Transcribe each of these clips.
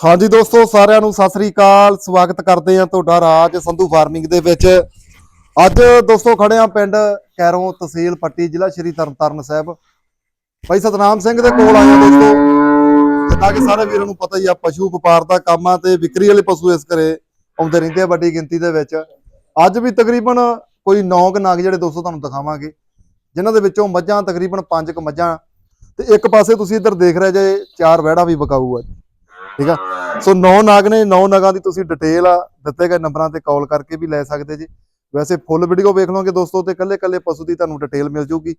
ਹਾਂਜੀ ਦੋਸਤੋ, ਸਾਰਿਆਂ ਨੂੰ ਸਤਿ ਸ੍ਰੀ ਅਕਾਲ। ਸਵਾਗਤ ਕਰਦੇ ਹਾਂ ਤੁਹਾਡਾ ਰਾਜ ਸੰਧੂ ਫਾਰਮਿੰਗ ਦੇ ਵਿੱਚ। ਅੱਜ ਦੋਸਤੋ, ਖੜੇ ਹਾਂ ਪਿੰਡ ਕੈਰੋਂ ਤਹਿਸੀਲ ਪੱਟੀ, ਜ਼ਿਲ੍ਹਾ ਸ਼੍ਰੀ ਤਰਨਤਾਰਨ ਸਾਹਿਬ। ਭਾਈ ਸਤਨਾਮ ਸਿੰਘ ਦੇ ਕੋਲ ਆਏ ਦੋਸਤੋ। ਜਿੱਦਾਂ ਕਿ ਸਾਰੇ ਵੀਰਾਂ ਨੂੰ ਪਤਾ ਹੀ ਆ, ਪਸ਼ੂ ਵਪਾਰ ਦਾ ਕੰਮ ਆ ਤੇ ਵਿਕਰੀ ਵਾਲੇ ਪਸ਼ੂ ਇਸ ਘਰੇ ਆਉਂਦੇ ਰਹਿੰਦੇ ਆ ਵੱਡੀ ਗਿਣਤੀ ਦੇ ਵਿੱਚ। ਅੱਜ ਵੀ ਤਕਰੀਬਨ ਕੋਈ 9 ਕ ਨਾਗ ਜਿਹੜੇ ਦੋਸਤੋ ਤੁਹਾਨੂੰ ਦਿਖਾਵਾਂਗੇ, ਜਿਨ੍ਹਾਂ ਦੇ ਵਿੱਚੋਂ ਮੱਝਾਂ ਤਕਰੀਬਨ 5 ਕ ਮੱਝਾਂ। ਤੇ ਇੱਕ ਪਾਸੇ ਤੁਸੀਂ ਇੱਧਰ ਦੇਖ ਰਹੇ ਜੇ, ਚਾਰ ਵਹਿੜਾ ਵੀ ਬਕਾਊ ਆ। ਠੀਕ ਆ? ਸੋ ਨੌ ਨਾਗ ਨੇ, ਨੌ ਨਾਗਾਂ ਦੀ ਤੁਸੀਂ ਡਿਟੇਲ ਆ ਦਿੱਤੇ ਗਏ ਨੰਬਰਾਂ ਤੇ ਕਾਲ ਕਰਕੇ ਵੀ ਲੈ ਸਕਦੇ ਜੀ। ਵੈਸੇ ਫੁੱਲ ਵੀਡੀਓ ਵੇਖ ਲਓਗੇ ਦੋਸਤੋ ਤੇ ਕੱਲੇ ਕੱਲੇ ਪਸ਼ੂ ਦੀ ਤੁਹਾਨੂੰ ਡਿਟੇਲ ਮਿਲ ਜੂਗੀ।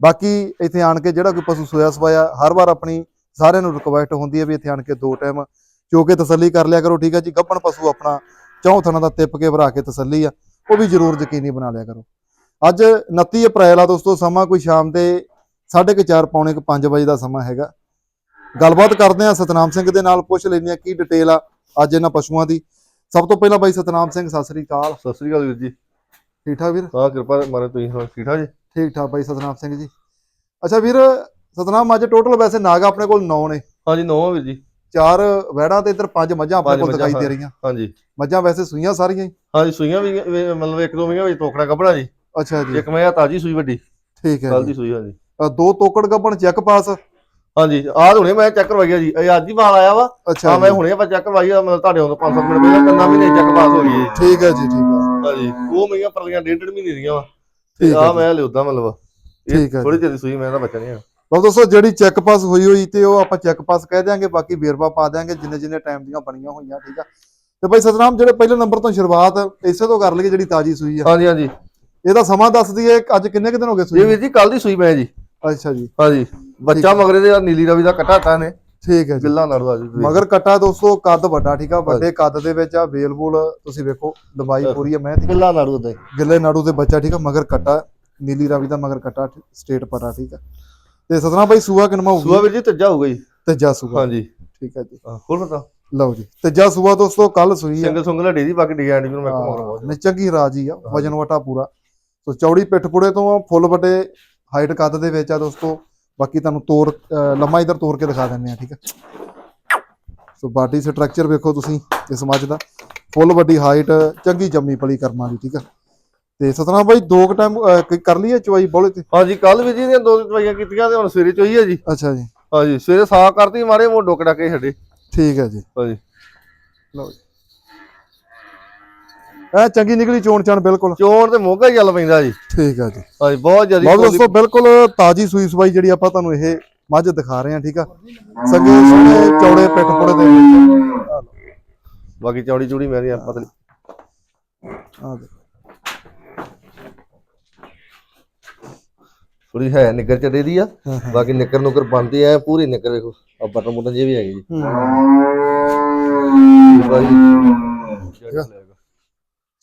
ਬਾਕੀ ਇੱਥੇ ਆਣ ਕੇ ਜਿਹੜਾ ਕੋਈ ਪਸ਼ੂ ਸੋਇਆ ਸਵਾਇਆ, ਹਰ ਵਾਰ ਆਪਣੀ ਸਾਰਿਆਂ ਨੂੰ ਰਿਕੁਐਸਟ ਹੁੰਦੀ ਹੈ ਵੀ ਇੱਥੇ ਆਣ ਕੇ ਦੋ ਟਾਈਮ ਚੋ ਕੇ ਤਸੱਲੀ ਕਰ ਲਿਆ ਕਰੋ, ਠੀਕ ਹੈ ਜੀ? ਗੱਪਣ ਪਸ਼ੂ ਆਪਣਾ ਚੌਂ ਥਣਾ ਦਾ ਤਿੱਪ ਕੇ ਭਰਾ ਕੇ ਤਸੱਲੀ ਆ, ਉਹ ਵੀ ਜ਼ਰੂਰ ਯਕੀਨੀ ਬਣਾ ਲਿਆ ਕਰੋ। ਅੱਜ 29 ਅਪ੍ਰੈਲ ਆ ਦੋਸਤੋ, ਸਮਾਂ ਕੋਈ ਸ਼ਾਮ ਦੇ 4:30 ਪੌਣੇ 5 ਵਜੇ ਦਾ ਸਮਾਂ ਹੈਗਾ। ਗੱਲਬਾਤ ਕਰਦੇ ਆ ਸਤਨਾਮ ਸਿੰਘ ਦੇ ਨਾਲ ਪੁੱਛ ਲੈਂਦੇ ਆ ਕੀ ਡਿਟੇਲ ਆ ਅੱਜ ਇਹਨਾਂ ਪਸ਼ੂਆਂ ਦੀ। ਸਭ ਤੋਂ ਪਹਿਲਾਂ ਬਾਈ ਸਤਨਾਮ ਸਿੰਘ ਸਤਿ ਸ੍ਰੀ ਅਕਾਲ। ਸਤਿ ਸ੍ਰੀ ਅਕਾਲ ਵੀਰ ਜੀ। ਠੀਕ ਠਾਕ ਵੀਰ? ਹਾਂ ਕਿਰਪਾ ਮਾਰੇ ਤੁਸੀਂ ਸੁਣਾਓ, ਠੀਕ ਠਾਕ ਜੀ? ਠੀਕ ਠਾਕ ਬਾਈ ਸਤਨਾਮ ਸਿੰਘ ਜੀ। ਅੱਛਾ ਵੀਰ ਸਤਨਾਮ ਅੱਜ ਟੋਟਲ ਵੈਸੇ ਨਾਗ ਆਪਣੇ ਕੋਲ 9 ਨੇ। ਹਾਂਜੀ ਨੌਵਾਂ ਵੀਰ ਜੀ। ਚਾਰ ਵਹਿੜਾਂ ਤੇ ਇੱਧਰ ਪੰਜ ਮੱਝਾਂ ਆਪਣੇ ਪੰਜ ਕੋਲ ਦਿਖਾਈ ਦੇ ਰਹੀਆਂ। ਹਾਂਜੀ। ਮੱਝਾਂ ਵੈਸੇ ਸੂਈਆਂ ਸਾਰੀਆਂ ਹੀ। ਹਾਂਜੀ ਸੂਈਆਂ ਵੀ ਮਤਲਬ ਇੱਕ ਦੋ ਮਹੀਆਂ ਵਿੱਚ ਤੋਕੜਾ ਕੱਢਣਾ ਜੀ। ਅੱਛਾ ਜੀ। ਇੱਕ ਮੈਂ ਤਾਜੀ ਸੂਈ ਵੱਡੀ। ਠੀਕ ਹੈ ਕੱਲ ਦੀ ਸੂਈ ਹਾਂਜੀ। ਦੋ ਤੋਕੜ ਗੱਬਣ ਚੈੱਕ ਪਾਸ। ਹਾਂਜੀ ਆਹ ਹੁਣੇ ਮੈਂ ਚੈੱਕ ਕਰਵਾਈਆ ਜੀ। ਇਹ ਅੱਜ ਹੀ ਮਾਲ ਆਇਆ ਵਾ। ਅੱਛਾ ਹਾਂ ਮੈਂ ਹੁਣੇ ਆਪਾਂ ਚੈੱਕ ਕਰਵਾਈਆ ਮਤਲਬ ਤੁਹਾਡੇ ਤੋਂ 500 ਮਿੰਟ ਪਹਿਲਾਂ ਕੰਨਾ ਮਹੀਨੇ ਚੈੱਕ ਪਾਸ ਹੋ ਗਈ ਹੈ ਠੀਕ ਹੈ ਜੀ ਠੀਕ ਹੈ ਹਾਂਜੀ ਉਹ ਮਹੀਆਂ ਪਰਲੀਆਂ ਡੇਢ ਡੇਢ ਮਹੀਨੇ ਦੀਆਂ ਵਾ। ਤੇ ਆ। ਮੈਂ ਲਿਉਦਾ ਮਤਲਬ ਠੀਕ ਹੈ ਥੋੜੀ ਜਿਹੀ ਸੂਈ ਮੈਂ ਦਾ ਬੱਚਾ ਨਹੀਂ ਆ। ਲਓ ਦੋਸਤੋ ਜਿਹੜੀ ਚੈੱਕ ਪਾਸ ਹੋਈ ਹੋਈ ਤੇ ਉਹ ਆਪਾਂ ਚੈੱਕ ਪਾਸ ਕਹਿ ਦਿਆਂਗੇ ਬਾਕੀ ਵੇਰਵਾ ਪਾ ਦਿਆਂਗੇ ਜਿੰਨੇ ਜਿੰਨੇ ਟਾਈਮ ਦੀਆਂ ਬਣੀਆਂ ਹੋਈਆਂ ਠੀਕ ਆ। ਤੇ ਬਾਈ ਸਤਨਾਮ ਜਿਹੜੇ ਪਹਿਲੇ ਨੰਬਰ ਤੋਂ ਸ਼ੁਰੂਆਤ ਇਸੇ ਤੋਂ ਕਰ ਲਈਏ ਜਿਹੜੀ ਤਾਜੀ ਸੂਈ ਆ। ਹਾਂਜੀ ਹਾਂਜੀ। ਇਹਦਾ ਸਮਾਂ ਦੱਸ ਦਈਏ ਅੱਜ ਕਿੰਨੇ ਕੁ ਦਿਨ ਹੋ ਗਏ ਇਹ ਸੂਈ ਵੀਰ ਜੀ ਕੱਲ ਦੀ ਸੂਈ ਮੈਂ ਜੀ। ਅੱਛਾ ਜੀ। ਹਾਂਜੀ। ਬੱਚਾ ਮਗਰੇ ਦੇ ਨੀਲੀ ਰਵੀ ਦਾ ਕੱਟਾ ਤਾ ਨੇ ਠੀਕ ਹੈ ਜੀ। ਗਿੱਲਾ ਆ ਜੀ ਮਗਰ ਕੱਟਾ ਦੋਸਤੋ ਕੱਦ ਵੱਡਾ ਠੀਕ ਆ? ਵੱਡੇ ਕੱਦ ਦੇ ਵਿੱਚ ਆ ਵੇਲਬੂਲ ਤੁਸੀਂ ਵੇਖੋ ਲੰਬਾਈ ਪੂਰੀ ਆ ਮੈਂ ਗਿੱਲਾ ਨੜੂ ਦਾ ਗਿੱਲੇ ਨਾੜੂ ਦੇ ਬੱਚਾ ਠੀਕ ਆ? ਮਗਰ ਕੱਟਾ ਨੀਲੀ ਰਾਵੀ ਦਾ ਮਗਰ ਕੱਟਾ ਸਟੇਟ ਪਟਾ ਠੀਕ ਆ? ਤੇ ਸਤਨਾਮ ਬਾਈ ਸੂਆ ਸੂਆ ਹੋਊਗੀ? ਵੀਰ ਜੀ ਤੱਜਾ ਹੋਊਗਾ ਜੀ। ਤੀਜਾ ਸੂਆ। ਹਾਂਜੀ। ਠੀਕ ਹੈ ਜੀ। ਹਾਂ, ਹੋਰ ਬਤਾ। ਲਓ ਜੀ ਤੀਜਾ ਸੂਆ ਦੋਸਤੋ ਕੱਲ ਸੂਈ ਆ। ਸਿੰਗਲ ਸੁੰਗਲ ਢੇਰੀ ਬਾਕੀ ਡਿਜ਼ਾਈਨ ਵੀ ਮੈਂ ਬਹੁਤ। ਨੇ ਚੰਗੀ ਰਾਜੀ ਆ ਵਜਨ ਵਟਾ ਪੂਰਾ। ਸੋ ਚੌੜੀ ਪਿੱਠ ਪੁੜੇ ਤੋਂ ਫੁੱਲ ਵੱਡੇ ਹਾਈਟ ਕੱਦ ਦੇ ਵਿੱਚ ਆ ਦੋਸਤੋ। ਬਾਕੀ ਤੁਹਾਨੂੰ ਤੋਰ ਲੰਮਾ ਇਧਰ ਤੋਰ ਕੇ ਦਿਖਾ ਦਿੰਦੇ ਆ ਠੀਕ ਹੈ? ਸੋ ਬਾਡੀ ਸਟਰਕਚਰ ਵੇਖੋ ਤੁਸੀਂ ਇਸ ਮੱਝ ਦਾ। ਫੁੱਲ ਵੱਡੀ ਹਾਈਟ ਚੰਗੀ ਜੰਮੀ ਪਲੀ ਕਰਮਾਂ ਦੀ ਠੀਕ ਹੈ? ਤੇ ਸਤਨਾਮ ਬਾਈ ਦੋ ਕੁ ਟਾਈਮ ਕਰ ਲਈਏ ਚਵਾਈ ਬੋਲੇ ਤੇ? ਹਾਂਜੀ ਕੱਲ ਵੀ ਜੀ ਦੀਆਂ ਦੋ ਦਵਾਈਆਂ ਕੀਤੀਆਂ ਤੇ ਹੁਣ ਸਵੇਰੇ ਚੋਈ ਹੈ ਜੀ। ਅੱਛਾ ਜੀ। ਹਾਂਜੀ ਸਵੇਰੇ ਸਾਫ਼ ਕਰਤੀ ਮਾਰੇ ਮੋ ਡੋਕ ਡਾਕੇ ਛੱਡੇ। ਠੀਕ ਹੈ ਜੀ। ਹਾਂਜੀ। ਲਓ ਜੀ। ਇਹ ਚੰਗੀ ਨਿਕਲੀ ਚੋਣ ਚਾਣ ਬਿਲਕੁਲ। ਚੋਣ ਤੇ ਮੋਗਾ ਹੀ ਚੱਲ ਪੈਂਦਾ ਜੀ। ਠੀਕ ਹੈ ਜੀ। ਹਾਂਜੀ ਬਹੁਤ ਜ਼ਿਆਦਾ ਬਹੁਤ ਦੋਸਤੋ ਬਿਲਕੁਲ ਤਾਜੀ ਸੂਈ ਸਵਾਈ ਜਿਹੜੀ ਆਪਾਂ ਤੁਹਾਨੂੰ ਇਹ ਮੱਝ ਦਿਖਾ ਰਹੇ ਹਾਂ ਠੀਕ ਆ? ਸੰਗੇ ਸੋਹਣੇ ਚੌੜੇ ਪਿੱਠ ਪੁੜੇ ਦੇ ਵਿੱਚ। ਬਾਕੀ ਚੌੜੀ ਚੂੜੀ ਮੇਰੀ ਆ ਪਤਲੀ ਆ ਦੇਖੋ। ਥੋੜੀ ਹੈ ਨਿੱਕਰ ਚੱਡੇ ਦੀ ਆ। ਬਾਕੀ ਨਿੱਕਰ ਨੁਕਰ ਬੰਦੀ ਆ ਪੂਰੀ ਨਿੱਕਰ ਵੇਖੋ ਆ ਬਟਨ ਬੁਟਨ ਜੇ ਵੀ ਹੈਗੇ ਜੀ।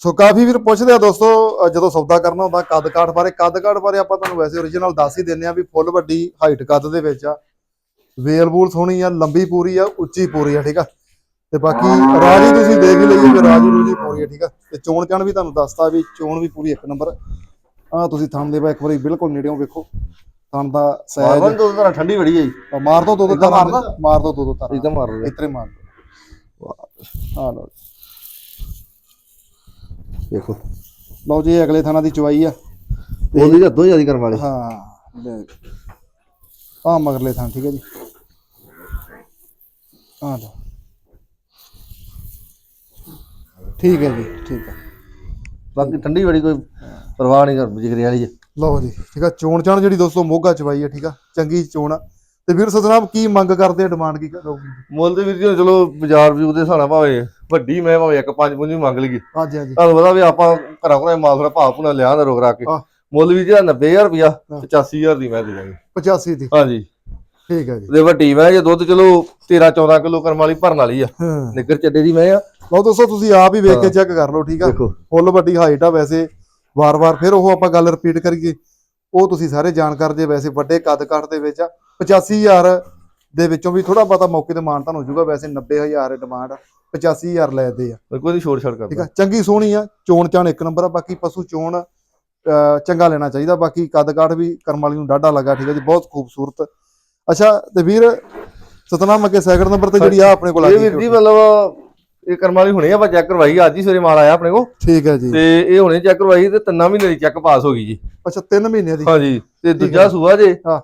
ਸੋ ਕਾਫੀ ਵੀਰ ਪੁੱਛਦੇ ਆ ਦੋਸਤੋ ਜਦੋਂ ਸੌਦਾ ਕਰਨਾ ਹੁੰਦਾ ਕੱਦ ਕਾਠ ਬਾਰੇ ਕੱਦ ਕਾਠ ਬਾਰੇ ਆਪਾਂ ਤੁਹਾਨੂੰ ਵੈਸੇ origignal ਦੱਸ ਹੀ ਦਿੰਨੇ ਆ ਵੀ ਫੁੱਲ ਵੱਡੀ ਹਾਈਟ ਕੱਦ ਦੇ ਵਿੱਚ ਆ। ਵੇਲ ਬੂਲ ਸੋਹਣੀ ਆ ਲੰਬੀ ਪੂਰੀ ਆ ਉੱਚੀ ਪੂਰੀ ਆ ਠੀਕ ਆ? ਤੇ ਬਾਕੀ ਰਾਜੀ ਤੁਸੀਂ ਦੇਖ ਹੀ ਲਈਏ ਕਿ ਰਾਜੀ ਰੂਜੀ ਪੂਰੀ ਆ ਠੀਕ ਆ? ਤੇ ਚੋਣ ਚਣ ਵੀ ਤੁਹਾਨੂੰ ਦੱਸਤਾ ਵੀ ਚੋਣ ਵੀ ਪੂਰੀ ਇੱਕ ਨੰਬਰ। ਆ ਤੁਸੀਂ ਥਣ ਦੇ ਬਾ ਇੱਕ ਵਾਰੀ ਬਿਲਕੁਲ ਨੇੜਿਓਂ ਵੇਖੋ। ਥਣ ਦਾ ਸਾਈਜ਼ ਸਾਈਜ਼ ਦੋ ਤਰ੍ਹਾਂ ਠੰਡੀ ਬੜੀ ਹੈ ਜੀ। ਮਾਰ ਦੋ ਦੋ ਦੋ? ਮਾਰ ਦੋ ਦੋ ਦੋ ਤਾਰਾਂ ਇਦਾਂ ਮਾਰ ਲਓ। ਇਤਰੇ ਮਾਰ ਦੋ ਆ ਲਓ। ਦੇਖੋ। ਲਓ ਜੀ ਅਗਲੇ ਥਾਣਾ ਦੀ ਚਵਾਈ ਆ। ਉਹਦੀ ਹੱਦੋਂ ਜ਼ਿਆਦਾ ਕਰਨ ਵਾਲੇ। ਹਾਂ ਆ ਮਗਰਲੇ ਥਾਂ ਠੀਕ ਹੈ ਜੀ। ਆ ਲਓ। ਠੀਕ ਹੈ ਜੀ ਠੀਕ ਹੈ। ਬਾਕੀ ਠੰਡੀ ਬੜੀ ਕੋਈ ਪਰਵਾਹ ਨਹੀਂ ਕਰ ਜਿਗਰੇ ਵਾਲੀ ਲਓ ਜੀ ਠੀਕ ਆ ਚੋਣ ਚਾਣ ਜਿਹੜੀ ਦੋਸਤੋ ਮੋਗਾ ਚਵਾਈ ਆ ਠੀਕ ਆ। ਚੰਗੀ ਚੋਣ ਆ। ਤੇ ਵੀਰ ਸਤਨਾਮ ਕੀ ਮੰਗ ਕਰਦੇ ਆ ਡਿਮਾਂਡ ਕੀ ਕਰੋਗੇ? ਮੁੱਲ ਤੇ ਵੀਰ ਜੀ ਚਲੋ ਬਾਜ਼ਾਰ ਵਿਊ ਦੇ ਹਿਸਾਬ ਨਾਲ ਭਾਵੇਂ ਵੱਡੀ ਮੈਂ ਭਾਵੇਂ ਇੱਕ ਪੰਜ ਪੰਜ ਵੀ ਮੰਗ ਲਈਏ। ਹਾਂਜੀ ਹਾਂਜੀ। ਤੁਹਾਨੂੰ ਪਤਾ ਵੀ ਆਪਾਂ ਘਰਾਂ ਘਰਾਂ ਮਾਲ ਥੋੜਾ ਭਾਅ ਭੁਨਾ ਲਿਆ ਨਾ ਰੋਕ ਰਾ ਕੇ। ਆਹ। ਮੁੱਲ ਵੀ ਜਿਹੜਾ 90000 ਰੁਪਿਆ 85000 ਦੀ ਮੈਂ ਦੇ ਦਾਂਗੇ। 85 ਦੀ। ਹਾਂਜੀ। ਠੀਕ ਹੈ ਜੀ। ਤੇ ਵੱਡੀ ਮੈਂ ਜੇ ਦੁੱਧ ਚਲੋ 13 14 ਕਿਲੋ ਕਰਮ ਵਾਲੀ ਭਰਨ ਵਾਲੀ ਆ। ਹਾਂ। ਨਿੱਗਰ ਚੱਡੇ ਦੀ ਮੈਂ ਆ। ਲਓ ਦੋਸਤੋ ਤੁਸੀਂ ਆਪ ਹੀ ਵੇਖ ਕੇ ਚੈੱਕ ਕਰ ਲਓ ਠੀਕ ਆ? ਦੇਖੋ। ਫੁੱਲ ਵੱਡੀ ਹਾਈਟ ਆ ਵੈਸੇ। ਵਾਰ-ਵਾਰ ਫਿਰ ਉਹ ਆਪਾਂ ਗੱਲ ਰਿਪੀਟ ਕਰੀਏ। ਉਹ ਤੁਸੀਂ ਸਾਰੇ ਜਾਣਕਾਰ ਜੇ ਵੈਸੇ ਵੱਡੇ ਕੱਦ ਕਾਠ ਦੇ ਵਿੱਚ ਆ। 85000 ਦੇ ਵਿੱਚੋਂ ਵੀ ਥੋੜਾ ਬਹੁਤਾ ਮੌਕੇ ਤੇ ਮਾਨ ਤੁਹਾਨੂੰ ਹੋਜੂਗਾ ਵੈਸੇ 90000 ਡਿਮਾਂਡ 85000 ਲੈਦੇ ਆ। ਕੋਈ ਛੋੜ ਛੜ ਠੀਕ ਕਰਦਾ ਆ? ਚੰਗੀ ਸੋਹਣੀ ਆ ਚੋਣ ਚਾਣ ਇੱਕ ਨੰਬਰ ਆ ਬਾਕੀ ਪਸ਼ੂ ਚੋਣ ਚੰਗਾ ਲੈਣਾ ਚਾਹੀਦਾ। ਬਾਕੀ ਕੱਦ ਕਾਠ ਵੀ ਕਰਮ ਵਾਲੀ ਨੂੰ ਡਾਢਾ ਲੱਗਾ ਠੀਕ ਆ ਜੀ ਬਹੁਤ ਖੂਬਸੂਰਤ। ਅੱਛਾ ਤੇ ਵੀਰ ਸਤਨਾਮ ਅੱਗੇ ਸੈਕਿੰਡ ਨੰਬਰ ਤੇ ਜਿਹੜੀ ਆ ਆਪਣੇ ਕੋਲ ਆ ਇਹ ਗਈ ਵੀਰ ਜੀ ਮਤਲਬ ਇਹ ਕਰਮ ਵਾਲੀ ਹੁਣੇ ਆਪਾਂ ਚੈੱਕ ਕਰਵਾਈ ਅੱਜ ਹੀ ਸਵੇਰੇ ਮਾਲ ਆਇਆ ਆਪਣੇ ਕੋਲ। ਠੀਕ ਹੈ ਜੀ। ਤੇ ਇਹ ਹੁਣੇ ਚੈੱਕ ਕਰਵਾਈ ਤੇ ਤਿੰਨਾਂ ਮਹੀਨੇ ਦੀ ਚੈੱਕ ਪਾਸ ਹੋ ਗਈ ਜੀ। ਅੱਛਾ 3 ਮਹੀਨਿਆਂ ਦੀ। ਹਾਂਜੀ ਤੇ। ਦੂਜਾ ਸੂਆ ਜੇ ਹਾਂ।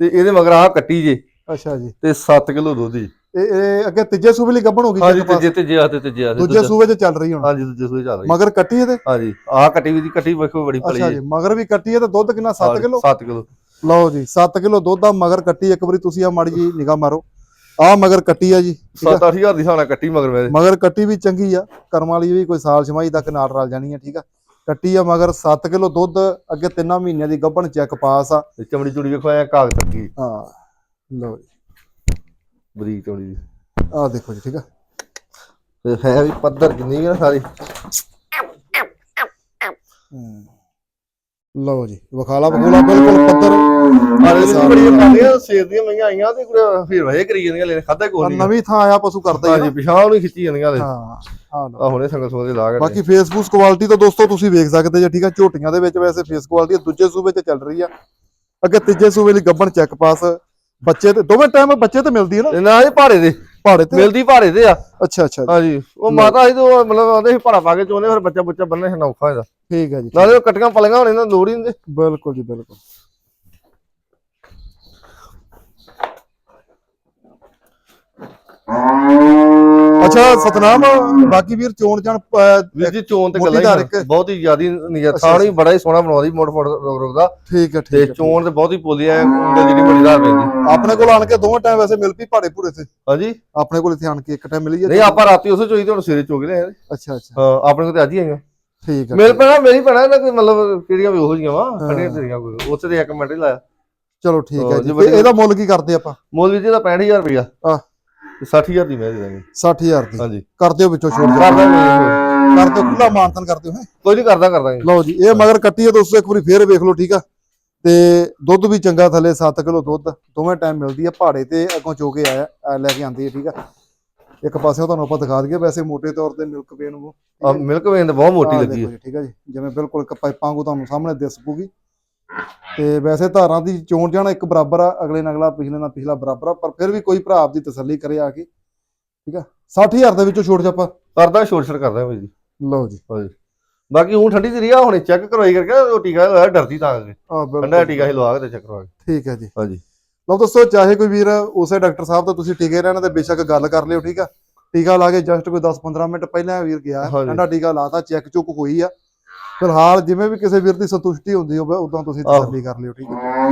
ਤੇ ਇਹਦੇ ਮਗਰ ਆਹ ਕੱਟੀ ਜੇ ਅੱਛਾ ਜੀ। ਤੇ 7 ਕਿਲੋ ਦੁੱਧ ਜੀ। ਇਹ ਅੱਗੇ ਤੀਜੇ ਸੂਬੇ ਲਈ ਗੱਭਣ ਹੋ ਗਈ ਹਾਂਜੀ? ਤੀਜੇ ਤੀਜੇ ਹੱਥ ਤੀਜੇ ਹੱਥ ਦੂਜੇ ਸੂਬੇ 'ਚ ਚੱਲ ਰਹੀ ਹੁਣ? ਹਾਂਜੀ ਦੂਜੇ ਸੂਏ ਚੱਲ ਰਹੀ। ਮਗਰ ਕੱਟੀ ਇਹਦੇ? ਹਾਂਜੀ ਆਹ ਕੱਟੀ ਵੀ ਦੀ ਕੱਟੀ ਵੇਖੋ ਬੜੀ ਅੱਛਾ ਪਲੀ ਜੀ ਮਗਰ ਵੀ ਕੱਟੀ ਹੈ ਤੇ ਦੁੱਧ ਕਿੰਨਾ? 7 ਕਿਲੋ? 7 ਕਿਲੋ। ਲਓ ਜੀ 7 ਕਿਲੋ ਦੁੱਧ ਆ ਮਗਰ ਕੱਟੀ ਇੱਕ ਵਾਰੀ ਤੁਸੀਂ ਆ ਮਾੜੀ ਜੀ ਨਿਗਾਹ ਮਾਰੋ। ਆ ਮਗਰ ਕੱਟੀ ਆ ਜੀ ਠੀਕ ਆ? 7-8000 ਦੀ ਸਾਣਾ ਕੱਟੀ ਮਗਰ ਮੇਰੇ ਮਗਰ ਕੱਟੀ ਵੀ ਚੰਗੀ ਆ ਕਰਮ ਵਾਲੀ ਵੀ ਕੋਈ ਸਾਲ ਛਮਾਈ ਤੱਕ ਨਾਲ ਰਲ ਜਾਣੀ ਆ ਠੀਕ ਆ? ਕੱਟੀ ਆ ਮਗਰ 7 ਕਿਲੋ ਦੁੱਧ ਅੱਗੇ 3 ਮਹੀਨਿਆਂ ਦੀ ਗੱਭਣ ਚੈੱਕ ਪਾਸ ਆ। ਚਮੜੀ ਚੁੜੀ ਵੇਖੋ ਐ ਕਾਗ ਤੱਕੀ ਹਾਂ ਲਓ ਜੀ। ਬਰੀਕ ਚਮੜੀ ਦੀ। ਆ ਦੇਖੋ ਜੀ ਠੀਕ ਆ? ਤੇ ਹੈ ਵੀ ਪੱਧਰ ਕਿੰਨੀ ਹੈ ਸਾਰੀ। ਲਓ ਜੀ ਵਖਾਲਾ ਬਖੂਲਾ ਬਿਲਕੁਲ ਪੱਧਰ ਆਲੇ ਦੀ ਬੜੀ ਪਾਲੀਆਂ ਸੇਰ ਦੀਆਂ ਮਈਆਂ ਆਈਆਂ ਤੇ ਕੁੜੇ ਫਿਰ ਵਹੇ ਕਰੀ ਜਾਂਦੀਆਂ ਲੈ ਖਾਦਾ ਕੋਈ ਨਹੀਂ। ਨਵੀਂ ਥਾਂ ਆਇਆ ਪਸ਼ੂ ਕਰਦਾ ਹੀ ਹਾਂਜੀ ਪਿਛਾਂ ਨੂੰ ਖਿੱਚੀ ਜਾਂਦੀਆਂ ਲੈ ਆ। ਹਾਂ। ਆ ਹੁਣੇ ਸੰਗਲ ਸੋਦੇ ਦੇ ਲਾ ਕੇ ਬਾਕੀ ਫੇਸਬੁੱਕ ਕੁਆਲਿਟੀ ਤਾਂ ਦੋਸਤੋ ਤੁਸੀਂ ਵੇਖ ਸਕਦੇ ਜੇ ਠੀਕ ਆ? ਝੋਟੀਆਂ ਦੇ ਵਿੱਚ ਵੈਸੇ ਫੇਸ ਕੁਆਲਿਟੀ ਦੂਜੇ ਸੂਬੇ 'ਚ ਚੱਲ ਰਹੀ ਆ। ਅੱਗੇ ਤੀਜੇ ਸੂਬੇ ਲਈ ਗੱਬਣ ਚੈੱਕ ਪਾਸ ਬੱਚੇ ਤੇ ਦੋਵੇਂ ਟਾਈਮ ਬੱਚੇ ਤੇ ਮਿਲਦੀ ਹੈ ਨਾ? ਤੇ ਨਾ ਇਹ ਭਾਰੇ ਦੇ। ਪਹਾੜੇ ਤੇ? ਮਿਲਦੀ ਭਾਰੇ ਦੇ ਆ। ਅੱਛਾ ਅੱਛਾ। ਜੀ, ਹਾਂਜੀ। ਉਹ ਮਾਤਾ ਸੀ ਤੇ ਉਹ ਮਤਲਬ ਆਂਦੇ ਸੀ ਭਾਰਾ ਪਾ ਕੇ ਚੋਨੇ ਫਿਰ ਬੱਚਾ ਬੁੱਚਾ ਬੰਨੇ ਸੀ ਔਖਾ ਇਹਦਾ ਠੀਕ ਹੈ ਜੀ। ਨਾਲੇ ਉਹ ਕਟੀਆਂ ਪਲੀਆਂ ਹੋਣੇ ਨਾ ਲੋੜ ਹੀ ਨਹੀਂ ਬਿਲਕੁਲ ਜੀ ਬਿਲਕੁਲ। ਅੱਛਾ ਸਤਨਾਮ ਬਾਕੀ ਵੀਰ ਚੋਣ ਜਾਣ ਵੀਰ ਜੀ ਚੋਣ ਤੇ ਗੱਲਾਂ ਹੀ। ਆ। ਬਹੁਤ ਹੀ ਜ਼ਿਆਦੀ ਥਾਣ ਵੀ ਬੜਾ ਹੀ ਸੋਹਣਾ ਬਣਾਉਂਦੀ ਮੋੜ ਫੋੜ ਰੁਕ ਰੁਕਦਾ ਠੀਕ ਹੈ ਤੇ ਠੀਕ ਹੈ ਚੋਣ ਤੇ ਬਹੁਤ ਹੀ ਪੋਲੀ ਉਂਗਲ ਜਿਹੜੀ ਬੜੀ ਧਾਰ ਪੈਂਦੀ। ਆਪਣੇ ਕੋਲ ਆਣ ਕੇ ਦੋਵੇਂ ਟਾਈਮ ਵੈਸੇ ਮਿਲ ਪਈ ਪਹਾੜੇ ਪੂਰੇ ਤੇ। ਹਾਂਜੀ। ਆਪਣੇ ਕੋਲ ਇੱਥੇ ਆਣ ਕੇ ਇੱਕ ਟਾਈਮ ਮਿਲੀ ਹੈ। ਨਹੀਂ ਆਪਾਂ ਰਾਤੀ ਉਸੇ ਚੋਈ ਤੇ ਹੁਣ ਸਵੇਰੇ ਚੋਗ ਲਿਆ ਅੱਛਾ ਅੱਛਾ। ਹਾਂ ਆਪਣੇ ਕੋਲ ਤੇ ਅੱਜ ਹੀ ਆਈਆਂ। ਠੀਕ ਹੈ ਮੇਰੇ ਪੈਣਾ ਮੇਰੀ ਪੈਣਾ ਨਾ ਕੋਈ ਮਤਲਬ ਕਿਹੜੀਆਂ ਵੀ ਉਹੋ ਜੀਆਂ ਵਾ ਖੜੀਆਂ ਤੇਰੀਆਂ ਕੋਈ। ਉੱਥੇ ਤੇ ਇੱਕ ਮਿੰਟ ਹੀ ਲਾਇਆ। ਚਲੋ ਠੀਕ ਹੈ ਹਾਂ, ਜੀ। ਜੇ ਤੇ ਇਹਦਾ ਮੁੱਲ ਕੀ ਕਰਦੇ ਆਪਾਂ? ਮੁੱਲ ਵੀ ਜਿਹਦਾ 65000 ਰੁਪਇਆ ਆਹ। ਤੇ 60000 ਦੀ ਮੈਂ ਦੇ ਦਾਂਗੇ। 60000 ਦੀ। ਹਾਂਜੀ। ਕਰ ਦਿਓ ਵਿੱਚੋਂ ਛੋੜ ਕਰ ਦਾਂਗੇ ਕੋਈ ਕਰ ਦਿਓ। ਖੁੱਲਾ ਮਾਨਤਨ ਕਰ ਦਿਓ ਹੈ। ਨਹੀਂ ਕਰਦਾ ਕਰ ਦਾਂਗੇ ਲਓ ਜੀ ਇਹ ਮਗਰ ਕੱਟੀ ਹੈ ਦੋਸਤੋ ਇੱਕ ਵਾਰੀ ਫੇਰ ਵੇਖ ਲਓ ਠੀਕ ਆ। ਤੇ ਦੁੱਧ ਵੀ ਚੰਗਾ ਥੱਲੇ 7 ਕਿਲੋ ਦੁੱਧ। ਦੋਵੇਂ ਟਾਈਮ ਮਿਲਦੀ ਆ ਪਹਾੜੇ ਤੇ ਅੱਗੋਂ ਚੋ ਕੇ ਆਇਆ ਲੈ ਕੇ ਆਂਦੀ ਹੈ ਠੀਕ ਆ। ਇੱਕ ਪਾਸੇ ਤੁਹਾਨੂੰ ਆਪਾਂ ਦਿਖਾ ਦਈਏ ਵੈਸੇ ਮੋٹے ਤੌਰ ਤੇ ਮਿਲਕ ਵੇਨ ਆ ਮਿਲਕ ਵੇਨ ਤੇ ਬਹੁਤ ਮੋਟੀ ਲੱਗੀ ਹੈ ਠੀਕ ਆ ਜੀ। ਜਿਵੇਂ ਬਿਲਕੁਲ ਪਾਈਪਾਂ ਵਾਂਗੂ ਤੁਹਾਨੂੰ ਸਾਹਮਣੇ ਦਿਸ ਪੂਗੀ ਤੇ ਵੈਸੇ ਧਾਰਾਂ ਦੀ ਚੋਣ ਜਾਣਾ ਇੱਕ ਬਰਾਬਰ ਆ ਅਗਲੇ ਨਾਲ ਅਗਲਾ ਪਿਛਲੇ ਨਾਲ ਪਿਛਲਾ ਬਰਾਬਰ ਆ ਪਰ ਫਿਰ ਵੀ ਕੋਈ ਭਰਾ ਆਪਦੀ ਤਸੱਲੀ ਕਰੇ ਆ ਕੇ ਠੀਕ ਆ? 60000 ਦੇ ਵਿੱਚੋਂ ਛੋੜ ਜਾਪਾ ਕਰਦਾ ਛੋਟ ਛੋਟ ਕਰਦਾ ਭਾਈ ਜੀ। ਲਓ ਜੀ। ਬਾਕੀ ਹੁਣ ਠੰਡੀ ਤੇ ਰਿਆ ਹੁਣੇ ਚੈੱਕ ਕਰਵਾਈ ਕਰਕੇ ਉਹ ਟੀਕਾ ਲਾਇਆ ਡਰਦੀ ਤਾਂ ਕਰਕੇ ਆ ਠੰਡਾ ਟੀਕਾ ਹੀ ਲਵਾ ਕੇ ਤੇ ਚੈੱਕ ਕਰਵਾ ਕੇ। ਠੀਕ ਹੈ ਜੀ। ਹਾਂਜੀ। ਲਓ ਦੋਸਤੋ ਚਾਹੇ ਕੋਈ ਵੀਰ ਉਸੇ ਡਾਕਟਰ ਸਾਹਿਬ ਤੋਂ ਤੁਸੀਂ ਟੀਕੇ ਰਹਿਣਾ ਤੇ ਬੇਸ਼ੱਕ ਗੱਲ ਕਰ ਲਿਓ ਠੀਕ ਆ? ਟੀਕਾ ਲਾ ਕੇ ਜਸਟ ਕੋਈ 10-15 ਮਿੰਟ ਪਹਿਲਾਂ ਵੀਰ ਗਿਆ ਹਾਂਜੀ। ਠੰਡਾ ਟੀਕਾ ਲਾਤਾ ਚੈੱਕ ਚੁੱਕ ਹੋਈ ਆ। ਫਿਲਹਾਲ ਜਿਵੇਂ ਵੀ ਕਿਸੇ ਵੀਰ ਦੀ ਸੰਤੁਸ਼ਟੀ ਹੁੰਦੀ ਹੋਵੇ ਉਦੋਂ ਤੁਸੀਂ। ਤਸੱਲੀ ਕਰ ਲਿਓ ਠੀਕ ਹੈ